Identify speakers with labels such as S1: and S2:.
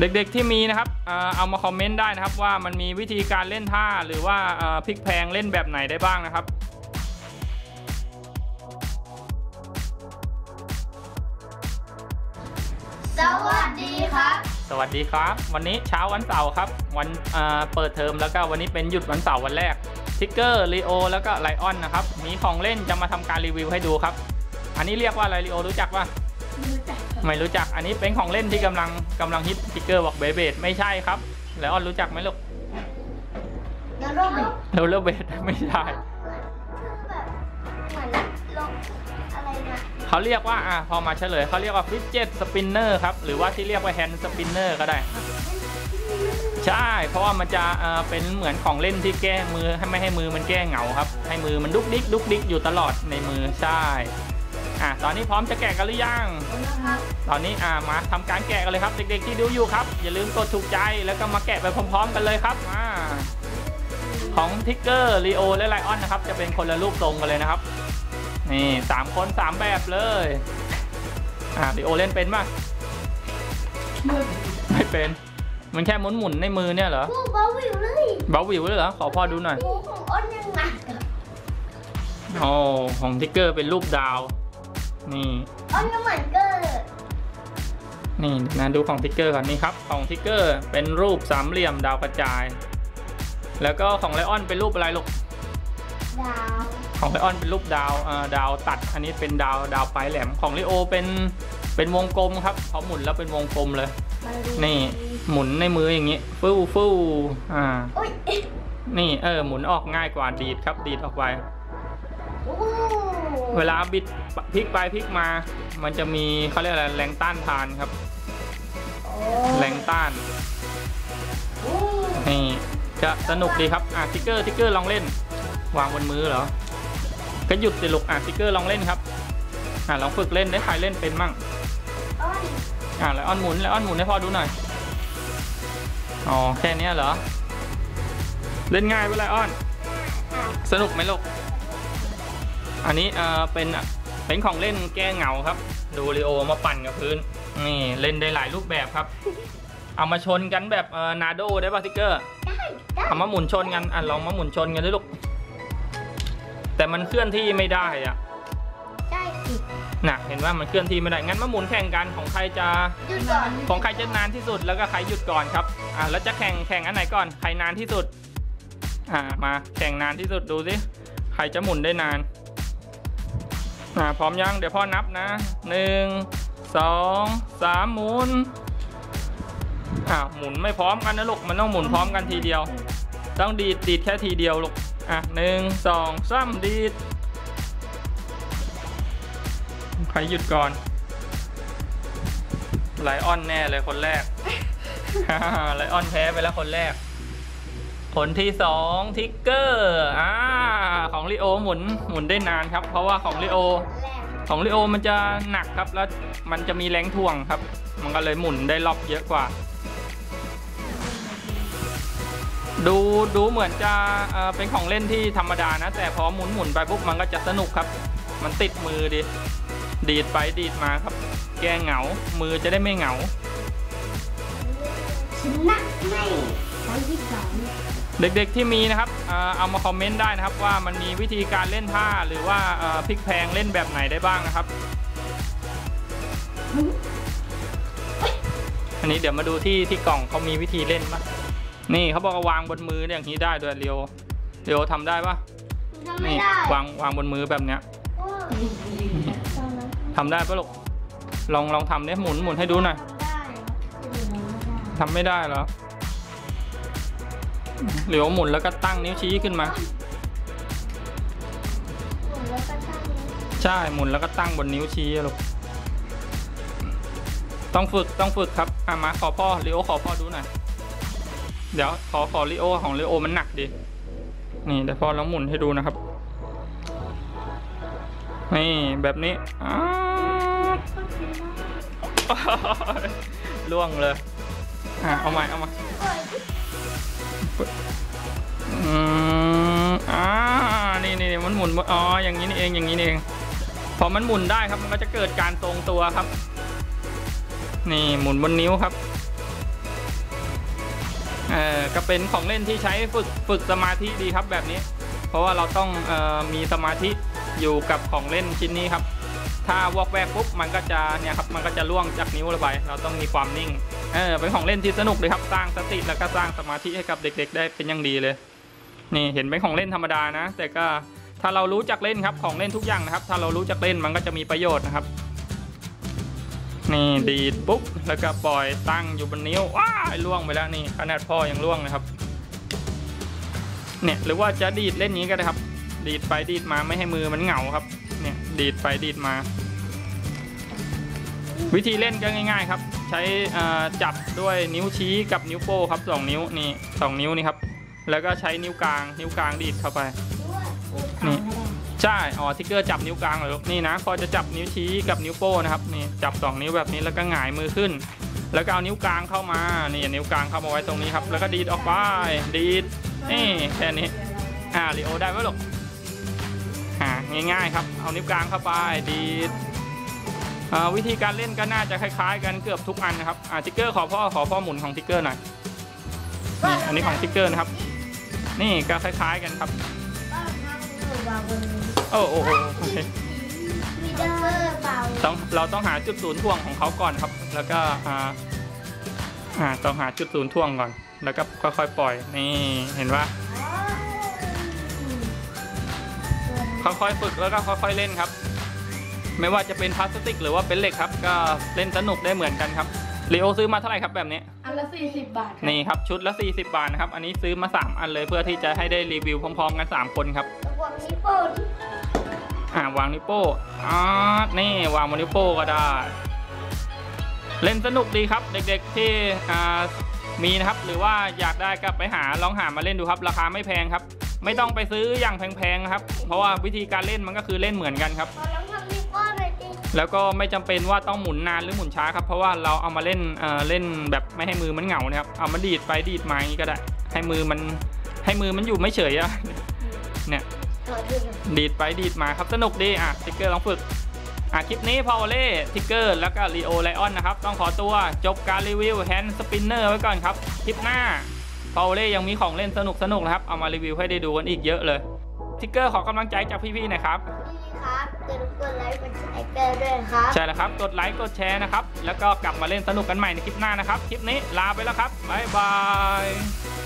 S1: เด็กๆที่มีนะครับเอ่อเอามาคอมเมนต์ได้นะครับว่ามันมีวิธีการเล่นท่าหรือว่าเอ่อพลิกแพลงเล่นแบบไหนได้บ้างนะครับ
S2: สวัสดีครับ
S1: สวัสดีครับ วันนี้เช้าวันเสาร์ครับ วันเอ่อเปิดเทอมแล้วก็วันนี้เป็นหยุดวันเสาร์วันแรกทิกเกอร์ลีโอแล้วก็ไลออนนะครับมีของเล่นจะมาทำการรีวิวให้ดูครับ อันนี้เรียกว่าอะไรลีโอรู้จักปะ
S2: รู้จัก
S1: ไม่รู้จักอันนี้เป็นของเล่นที่กำลังกำลังฮิตทิกเกอร์บอกเบเบดไม่ใช่ครับไลออนรู้จักไหมลูก
S2: แล้วโรบิ
S1: โรลเลอร์เบดไม่ใช่
S2: แบบเหมือนลงอะไรนะ
S1: เขาเรียกว่าอะพอมาเฉลยเขาเรียกว่าฟิ d เจ็ตสปินเนอร์ครับ หรือว่าที่เรียกว่าแฮนด์สปินเนอร์ก็ได้ ใช่ เพราะว่ามันจะเอ่อเป็นเหมือนของเล่นที่แก้มือให้ไม่ให้มือมันแก้เหงาครับ ให้มือมันดุกดิกดุกดิกอยู่ตลอดในมือใช่ อะตอนนี้พร้อมจะแกะกันหรือยัง
S2: นะครับ
S1: ตอนนี้อ่ามาทำการแกะกันเลยครับ เด็กๆที่ดูอยู่ครับ อย่าลืมกดถูกใจแล้วก็มาแกะไปพร้อมๆ กันเลยครับมาของทิกเกอร์ลีโอและไลออนนะครับ จะเป็นคนละรูปทรงกันเลยนะครับ นี่สามคนสามแบบเลยอ่าลีโอเล่นเป็นป่ะไม่เป็นมันแค่หมุนหมุนๆในมือเนี่ยเหรอ
S2: ผู้เบาวิวเลย
S1: เบาหวิวเลยเหรอขอพ่อดูหน่อย
S2: ผู้ของอ้นยังหนักอะ
S1: โอ้ของทิกเกอร์เป็นรูปดาว นี่
S2: อ้นก็เหมือนเกอร์
S1: นี่นะดูของทิกเกอร์ก่อนนี่ครับ ของทิกเกอร์เป็นรูปสามเหลี่ยมดาวกระจาย แล้วก็ของไลออนเป็นรูปอะไรลูก
S2: ดาว
S1: ของไลออนเป็นรูปดาวเอ่อดาวตัด อันนี้เป็นดาวดาวปลายแหลม ของลิโอเป็นเป็นวงกลมครับพอหมุนแล้วเป็นวงกลมเลย นี่หมุนในมืออย่างนี้ฟู่ฟู่อ่า
S2: อุ้ย
S1: นี่เออหมุนออกง่ายกว่าดีดครับดีดออกไป
S2: โอ้
S1: เวลาบิดพลิกไปพลิกมา มันจะมีเขาเรียกอะไรแรงต้านทานครับ แรงต้าน
S2: โอ้
S1: นี่จะสนุกดีครับอะทิกเกอร์ทิกเกอร์ลองเล่น วางบนมือเหรอ ก็หยุดสิลูกอะทิกเกอร์ลองเล่นครับอะลองฝึกเล่นได้ใครเล่นเป็นมั่ง
S2: อ้น
S1: อะแล้วออนหมุนแล้วออนหมุนให้พ่อดูหน่อยอ๋อแค่เนี้ยเหรอ เล่นง่ายไปเลยออน
S2: อะ
S1: สนุกไหมลูก อันนี้เอ่อเป็นเป็นของเล่นแก้เหงาครับ ดูริโอมาปั่นกับพื้น นี่เล่นได้หลายรูปแบบครับ เอามาชนกันแบบเอ่อนาโดได้ป่ะทิกเกอร์
S2: ได้ได้
S1: เอามาหมุนชนกันอะลองมาหมุนชนกันด้วยลูก แต่มันเคลื่อนที่ไม่ได้อะ
S2: ได้สิ
S1: น่ะเห็นว่ามันเคลื่อนที่ไม่ได้งั้นมาหมุนแข่งกันของใครจะ
S2: หยุดก่อน
S1: ของใครจะนานที่สุดแล้วก็ใครหยุดก่อนครับอะแล้วจะแข่งแข่งอันไหนก่อนใครนานที่สุดอ่ามาแข่งนานที่สุดดูสิใครจะหมุนได้นาน อ่าพร้อมยังเดี๋ยวพ่อนับนะหนึ่งสองสามหมุนอ่าหมุนไม่พร้อมกันนะลูกมันต้องหมุนพร้อมกันทีเดียว ต้องดีดดีดแค่ทีเดียวลูกอะหนึ่งสองสามดีดใครหยุดก่อนไลออนแน่เลยคนแรกไลออนแพ้ไปแล้วคนแรก คนที่สองทิกเกอร์ อ่า โอหมุนหมุนได้นานครับ เพราะว่าของลิโอของลิโอมันจะหนักครับแล้วมันจะมีแรงถ่วงครับ มันก็เลยหมุนได้รอบเยอะกว่า ดูดูเหมือนจะเเป็นของเล่นที่ธรรมดานะ แต่พอหมุนหมุนไปปุ๊บมันก็จะสนุกครับ มันติดมือดิดีดไปดีดมาครับ แกเหงา มือจะได้ไม่เหงา
S2: ชนะไม่ครั้งที่สอง
S1: เด็กๆที่มีนะครับเอ่อเอามาคอมเมนต์ได้นะครับว่ามันมีวิธีการเล่นท่าหรือว่าเอ่อพลิกแพลงเล่นแบบไหนได้บ้างนะครับ อันนี้เดี๋ยวมาดูที่ที่กล่องเขามีวิธีเล่นปะนี่เขาบอกว่าวางบนมืออย่างนี้ได้ด้วยเรียวเรียวทำได้ปะ
S2: ทำไม่
S1: นี่
S2: ได้
S1: วางวางบนมือแบบเนี้ย
S2: โอ้ตอนนั้น
S1: ทำได้ปะลูกลองลองทำเนี่ยหมุนหมุนให้ดูหน่อย
S2: ได้
S1: ทำไม่ได้เหรอ เรียวหมุนแล้วก็ตั้งนิ้วชี้ขึ้นมา
S2: หมุนแล้วก็ตั้ง
S1: ใช่หมุนแล้วก็ตั้งบนนิ้วชี้ลูกต้องฝึกต้องฝึกครับอะมาขอพ่อลิโอขอพ่อดูหน่อยเดี๋ยวขอขอลิโอของลิโอมันหนักดินี่เดี๋ยวพ่อลองหมุนให้ดูนะครับนี่แบบนี้ล่วงเลยอะเอาใหม่เอาใหม่
S2: อื
S1: มอ่านี่นี่มันหมุนอ๋ออย่างนี้นี่เองอย่างนี้นี่เองพอมันหมุนได้ครับมันก็จะเกิดการทรงตัวครับ นี่หมุนบนนิ้วครับเอ่อก็เป็นของเล่นที่ใช้ฝึกฝึกสมาธิดีครับแบบนี้ เพราะว่าเราต้องเอ่อมีสมาธิอยู่กับของเล่นชิ้นนี้ครับ ถ้าวอกแวกปุ๊บมันก็จะเนี่ยครับมันก็จะล่วงจากนิ้วเราไป เราต้องมีความนิ่งเออเป็นของเล่นที่สนุกเลยครับสร้างสติแล้วก็สร้างสมาธิให้กับเด็ก ๆ ได้เป็นอย่างดีเลย นี่เห็นเป็นของเล่นธรรมดานะ แต่ก็ถ้าเรารู้จักเล่นครับของเล่นทุกอย่างนะครับ ถ้าเรารู้จักเล่นมันก็จะมีประโยชน์นะครับ นี่ดีดปุ๊บแล้วก็ปล่อยตั้งอยู่บนนิ้วว้าล่วงไปแล้วนี่ขนาดพ่อยังล่วงเลยครับ เนี่ยหรือว่าจะดีดเล่นนี้ก็ได้ครับ ดีดไปดีดมาไม่ให้มือมันเหงาครับ ดีดไปดีดมา วิธีเล่นก็ง่าย ๆ ครับ ใช้จับด้วยนิ้วชี้กับนิ้วโป้ครับสองนิ้วนี่สองนิ้วนี่ครับ แล้วก็ใช้นิ้วกลาง นิ้วกลางดีดเข้าไปนี่ใช่อ๋อทิกเกอร์จับนิ้วกลางเลยลูกนี่นะพอจะจับนิ้วชี้กับนิ้วโป้นะครับนี่จับสองนิ้วแบบนี้แล้วก็หงายมือขึ้น แล้วก็เอานิ้วกลางเข้ามานี่นิ้วกลางเข้ามาไว้ตรงนี้ครับ แล้วก็ดีดออกไปดีดนี่แค่นี้อ่าลีโอได้ไหมลูก อ่าง่ายๆครับ เอานิ้วกลางเข้าไปดีดอ่าวิธีการเล่นก็น่าจะคล้ายๆ กันเกือบทุกอันนะครับอ่าทิกเกอร์ขอพ่อขอพ่อหมุนของทิกเกอร์หน่อยนี่อันนี้ของทิกเกอร์นะครับ นี่ก็คล้ายๆกันครับโอ้โอ้โอ้โอเค
S2: มีเดอร์เบา
S1: ต้องเราต้องหาจุดศูนย์ถ่วงของเขาก่อนครับ แล้วก็อ่าอ่าต้องหาจุดศูนย์ถ่วงก่อน แล้วก็ค่อยๆปล่อยนี่เห็นปะ ค่อยๆฝึกแล้วก็ค่อยๆเล่นครับ ไม่ว่าจะเป็นพลาสติกหรือว่าเป็นเหล็กครับ ก็เล่นสนุกได้เหมือนกันครับลีโอซื้อมาเท่าไหร่ครับแบบนี้
S3: อันละ 40 บาทครับ
S1: นี่ครับชุดละ 40 บาทนะครับ อันนี้ซื้อมา 3 อันเลยเพื่อที่จะให้ได้รีวิวพร้อมๆ กัน 3 คนครับ
S2: ระวังนิ้วโป้ง
S1: อ่าวางนิ้วโป้อ๋อนี่วางบนนิ้วโป้ก็ได้ เล่นสนุกดีครับ เด็กๆที่อ่ามีนะครับหรือว่าอยากได้ก็ไปหาลองหามาเล่นดูครับ ราคาไม่แพงครับ ไม่ต้องไปซื้ออย่างแพงๆครับ เพราะว่าวิธีการเล่นมันก็คือเล่นเหมือนกันครับ
S2: ขอลองทำนิ้วโป้งหน่อยดิ
S1: แล้วก็ไม่จำเป็นว่าต้องหมุนนานหรือหมุนช้าครับ เพราะว่าเราเอามาเล่นเอ่อเล่นแบบไม่ให้มือมันเหงานะครับ เอามาดีดไปดีดมาอย่างนี้ก็ได้ ให้มือมันให้มือมันอยู่ไม่เฉยอะเนี่ย
S2: ขอดูหน่อย
S1: ดีดไปดีดมาครับสนุกดีอะทิกเกอร์ลองฝึกอะคลิปนี้พาวเล่ทิกเกอร์แล้วก็ลีโอไลออนนะครับ ต้องขอตัวจบการรีวิวแฮนด์สปินเนอร์ไว้ก่อนครับ คลิปหน้า พาวเล่ยังมีของเล่นสนุกสนุกๆนะครับ เอามารีวิวให้ได้ดูกันอีกเยอะเลยทิกเกอร์ขอกำลังใจจากพี่ๆหนะครับ
S2: นี่ครับอย่าลืมกดไลค์กดแชร์กันด้วยนะครับ
S1: ใช่แล้วครับ กดไลค์กดแชร์นะครับ แล้วก็กลับมาเล่นสนุกกันใหม่ในคลิปหน้านะครับ คลิปนี้ลาไปแล้วครับบ๊ายบาย